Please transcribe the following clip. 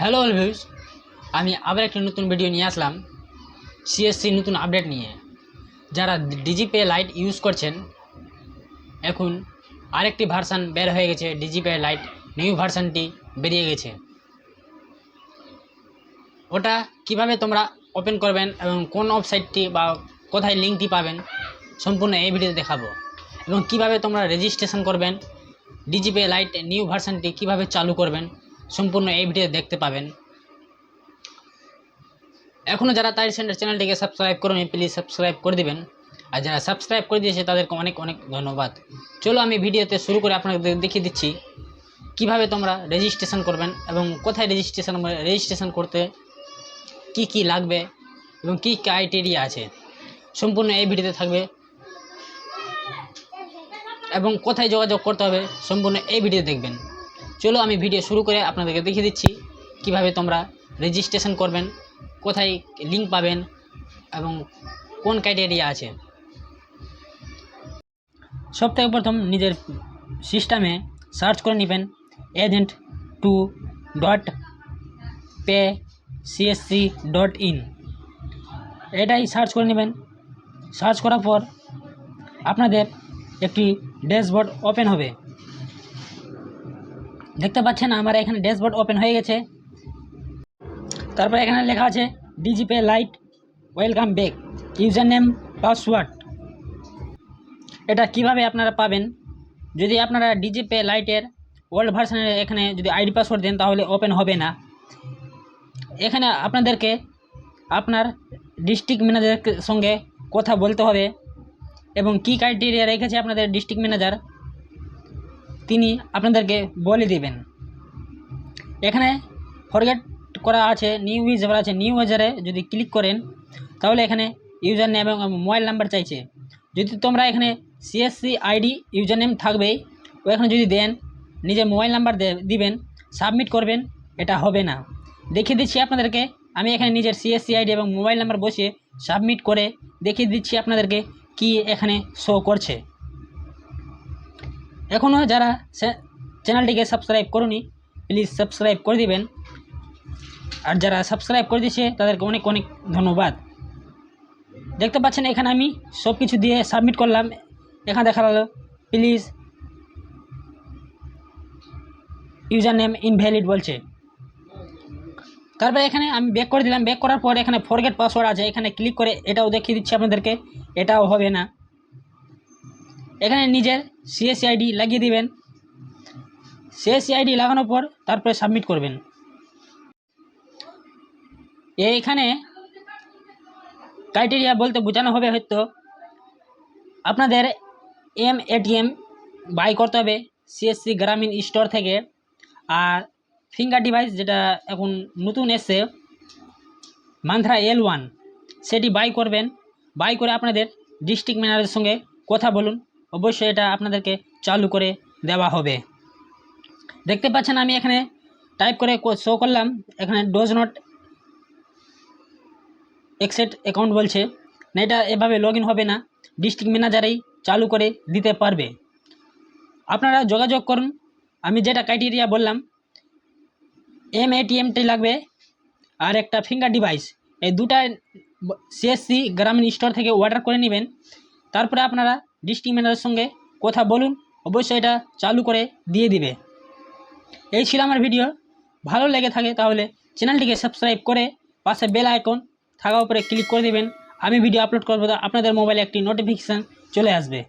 Hello অলভিউস আমি আবার একটা নতুন ভিডিও নিয়ে আসলাম। সিএসসি নতুন আপডেট নিয়ে। যারা ডিজিপে লাইট ইউজ করছেন, এখন আরেকটি ভার্সান বের হয়ে গেছে। ডিজিপে লাইট নিউ ভার্সানটি বেরিয়ে গেছে। ওটা কীভাবে তোমরা ওপেন করবেন এবং কোন ওয়েবসাইটটি বা কোথায় লিঙ্কটি পাবেন, সম্পূর্ণ এই ভিডিওতে দেখাবো। এবং কীভাবে তোমরা রেজিস্ট্রেশন করবেন ডিজিপে লাইট নিউ ভার্সানটি কীভাবে চালু করবেন সম্পূর্ণ এই ভিডিও দেখতে পাবেন। এখনও যারা তাই সেন্টার চ্যানেলটিকে সাবস্ক্রাইব করুন প্লিজ সাবস্ক্রাইব করে দিবেন। আর যারা সাবস্ক্রাইব করে দিয়েছে, তাদেরকে অনেক অনেক ধন্যবাদ। চলো আমি ভিডিওতে শুরু করে আপনাদের দেখিয়ে দিচ্ছি, কীভাবে তোমরা রেজিস্ট্রেশন করবেন এবং কোথায় রেজিস্ট্রেশন রেজিস্ট্রেশন করতে কি কি লাগবে এবং কী ক্রাইটেরিয়া আছে। সম্পূর্ণ এই ভিডিওতে থাকবে। এবং কোথায় যোগাযোগ করতে হবে, সম্পূর্ণ এই ভিডিও দেখবেন। চলো আমি ভিডিও শুরু করে আপনাদেরকে দেখিয়ে দিচ্ছি কীভাবে তোমরা রেজিস্ট্রেশন করবেন, কোথায় লিঙ্ক পাবেন এবং কোন ক্রাইটেরিয়া আছে। সব থেকে প্রথম নিজের সিস্টেমে সার্চ করে নেবেন agent two dot pay CSC dot in এটাই সার্চ করে নেবেন। সার্চ করার পর আপনাদের একটি ড্যাশবোর্ড ওপেন হবে। দেখতে পাচ্ছেন আমার এখানে ড্যাশবোর্ড ওপেন হয়ে গেছে। তারপর এখানে লেখা আছে, DigiPay lite, welcome back user name password. এটা কীভাবে আপনারা পাবেন? যদি আপনারা ডিজিপে লাইটের ওল্ড ভার্সনের এখানে যদি আইডি পাসওয়ার্ড দেন, তাহলে ওপেন হবে না। এখানে আপনাদেরকে আপনার ডিস্ট্রিক্ট ম্যানেজারের সঙ্গে কথা বলতে হবে এবং কী ক্রাইটেরিয়া রেখেছে আপনাদের ডিস্ট্রিক্ট ম্যানেজার তিনি আপনাদেরকে বলে দিবেন। এখানে ফরগেট করা আছে নিউ ইউজার আছে নিউ ইউজারে যদি ক্লিক করেন, তাহলে এখানে ইউজার নেম এবং মোবাইল নাম্বার চাইছে। যদি তোমরা এখানে সিএসসি আইডি ইউজার নেম থাকবেই ও এখানে যদি দেন, নিজের মোবাইল নাম্বার দিবেন সাবমিট করবেন, এটা হবে না। দেখিয়ে দিচ্ছি আপনাদেরকে, আমি এখানে নিজের সিএসসি আইডি এবং মোবাইল নাম্বার বসিয়ে সাবমিট করে দেখিয়ে দিচ্ছি আপনাদেরকে কি এখানে শো করছে। এখনও যারা চ্যানেলটিকে সাবস্ক্রাইব করুনি প্লিজ সাবস্ক্রাইব করে দিবেন। আর যারা সাবস্ক্রাইব করে দিয়েছে, তাদেরকে অনেক অনেক ধন্যবাদ। দেখতে পাচ্ছেন এখানে আমি সব কিছু দিয়ে সাবমিট করলাম। এখানে দেখা গেলো প্লিজ ইউজার নেম ইনভ্যালিড বলছে। তারপরে এখানে আমি ব্যাক করে দিলাম। ব্যাক করার পর এখানে ফরগেট পাসওয়ার্ড আছে। এখানে ক্লিক করে এটাও দেখিয়ে দিচ্ছি আপনাদেরকে। এটাও হবে না। এখানে নিজের সিএসসি আইডি লাগিয়ে দিবেন। সিএসসি আইডি লাগানোর পর তারপরে সাবমিট করবেন। এইখানে ক্রাইটেরিয়া বলতে বোঝানো হবে হয়তো আপনাদের এম এটিএম বাই করতে হবে সিএসসি গ্রামীণ স্টোর থেকে। আর ফিঙ্গার ডিভাইস যেটা এখন নতুন এসছে মান্থরা এল ওয়ান সেটি বাই করবেন। বাই করে আপনাদের ডিস্ট্রিক্ট ম্যানেজারের সঙ্গে কথা বলুন। অবশ্যই এটা আপনাদেরকে চালু করে দেওয়া হবে। দেখতে পাচ্ছেন আমি এখানে টাইপ করে শো করলাম। এখানে ডোজ নট এক্সেট অ্যাকাউন্ট বলছে। না, এটা এভাবে লগ হবে না। ডিস্ট্রিক্ট ম্যানেজারেই চালু করে দিতে পারবে। আপনারা যোগাযোগ করুন। আমি যেটা ক্রাইটেরিয়া বললাম এম এটিএমটি লাগবে আর একটা ফিঙ্গার ডিভাইস এই দুটা সিএসসি গ্রামীণ স্টোর থেকে অর্ডার করে নেবেন। তারপরে আপনারা ডিস্ট্রিক্ট ম্যানেজারের সঙ্গে কথা বলুন, অবশ্যই এটা চালু করে দিয়ে দিবে। এই ছিল আমার ভিডিও। ভালো লেগে থাকে তাহলে চ্যানেলটিকে সাবস্ক্রাইব করে পাশে বেল আইকন থাকা উপরে ক্লিক করে দেবেন। আমি ভিডিও আপলোড করব আপনাদের মোবাইলে একটি নোটিফিকেশান চলে আসবে।